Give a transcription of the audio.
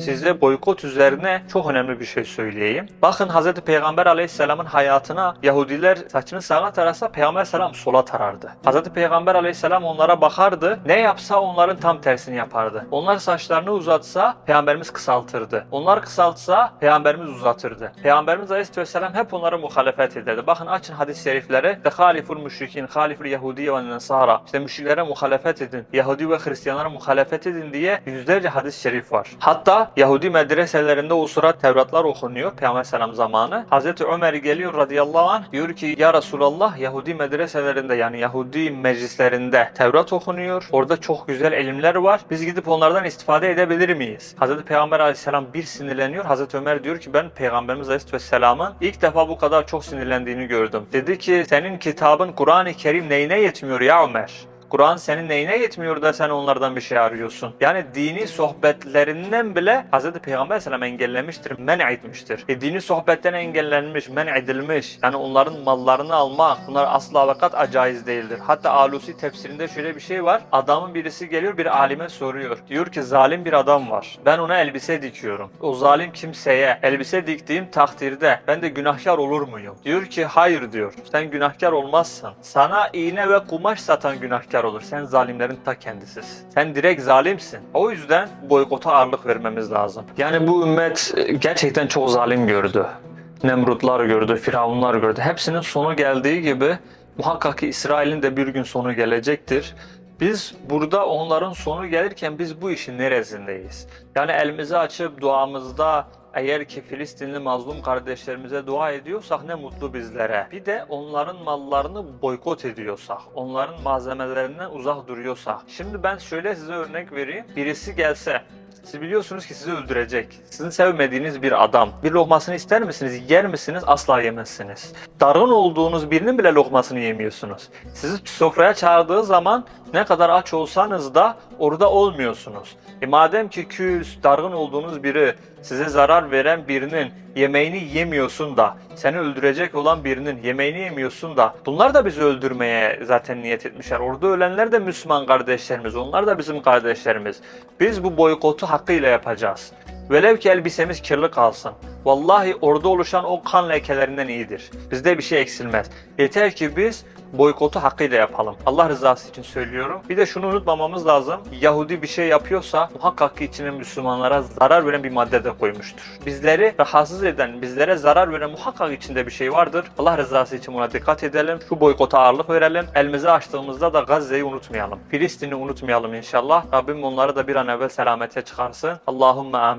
size boykot üzerine çok önemli bir şey söyleyeyim. Bakın Hz. Peygamber aleyhisselamın hayatına Yahudiler saçını sağa tarasa Peygamber selam sola tarardı. Hz. Peygamber aleyhisselam onlara bakardı. Ne yapsa onların tam tersini yapardı. Onlar saçlarını uzatsa Peygamberimiz kısaltırdı. Onlar kısaltsa Peygamberimiz uzatırdı. Peygamberimiz aleyhisselam hep onlara muhalefet ederdi. Bakın açın hadis-i şeriflere. De haliful müşrikin, haliful yahudi ve nesara. İşte müşriklere muhalefet edin. Yahudi ve Hristiyanlara muhalefet edin diye yüzlerce hadis-i şerif var. Hatta Yahudi medreselerinde o sıra Tevratlar okunuyor Peygamber selam zamanı. Hazreti Ömer geliyor radıyallahu anh diyor ki ya Resulallah Yahudi medreselerinde yani Yahudi meclislerinde Tevrat okunuyor. Orada çok güzel ilimler var. Biz gidip onlardan istifade edebilir miyiz? Hazreti Peygamber aleyhisselam bir sinirleniyor. Hazreti Ömer diyor ki ben Peygamberimiz aleyhisselamın ilk defa bu kadar çok sinirlendiğini gördüm. Dedi ki senin kitabın Kur'an-ı Kerim neyine yetmiyor ya Ömer? Kur'an senin neyine yetmiyor da sen onlardan bir şey arıyorsun? Yani dini sohbetlerinden bile Hz. Peygamber Aleyhisselam engellemiştir, men etmiştir. E, dini sohbetten engellenmiş, men edilmiş. Yani onların mallarını almak, bunlar asla vakat acaiz değildir. Hatta Alusi tefsirinde şöyle bir şey var. Adamın birisi geliyor bir alime soruyor. Diyor ki zalim bir adam var. Ben ona elbise dikiyorum. O zalim kimseye elbise diktiğim takdirde ben de günahkar olur muyum? Diyor ki hayır diyor. Sen günahkar olmazsın. Sana iğne ve kumaş satan günahkar olur. Sen zalimlerin ta kendisisin. Sen direkt zalimsin. O yüzden boykota ağırlık vermemiz lazım. Yani bu ümmet e, gerçekten çok zalim gördü. Nemrutlar gördü, Firavunlar gördü. Hepsinin sonu geldiği gibi muhakkak ki İsrail'in de bir gün sonu gelecektir. Biz burada onların sonu gelirken biz bu işin neresindeyiz? Yani elimizi açıp duamızda eğer ki Filistinli mazlum kardeşlerimize dua ediyorsak ne mutlu bizlere. Bir de onların mallarını boykot ediyorsak, onların malzemelerinden uzak duruyorsak. Şimdi ben şöyle size örnek vereyim. Birisi gelse siz biliyorsunuz ki sizi öldürecek. Sizin sevmediğiniz bir adam. Bir lokmasını ister misiniz? Yer misiniz? Asla yemezsiniz. Dargın olduğunuz birinin bile lokmasını yemiyorsunuz. Sizi sofraya çağırdığı zaman ne kadar aç olsanız da orada olmuyorsunuz. E madem ki küs, dargın olduğunuz biri size zarar veren birinin yemeğini yemiyorsun da seni öldürecek olan birinin yemeğini yemiyorsun da bunlar da bizi öldürmeye zaten niyet etmişler. Orada ölenler de Müslüman kardeşlerimiz. Onlar da bizim kardeşlerimiz. Biz bu boykotu hakkıyla yapacağız. Velev ki elbisemiz kirli kalsın. Vallahi orada oluşan o kan lekelerinden iyidir. Bizde bir şey eksilmez. Yeter ki biz boykotu hakkıyla yapalım. Allah rızası için söylüyorum. Bir de şunu unutmamamız lazım. Yahudi bir şey yapıyorsa muhakkak ki içine Müslümanlara zarar veren bir madde de koymuştur. Bizleri rahatsız eden, bizlere zarar veren muhakkak içinde bir şey vardır. Allah rızası için buna dikkat edelim. Şu boykota ağırlık verelim. Elimizi açtığımızda da Gazze'yi unutmayalım. Filistin'i unutmayalım inşallah. Rabbim onları da bir an evvel selamete çıkarsın. Allahümme amin.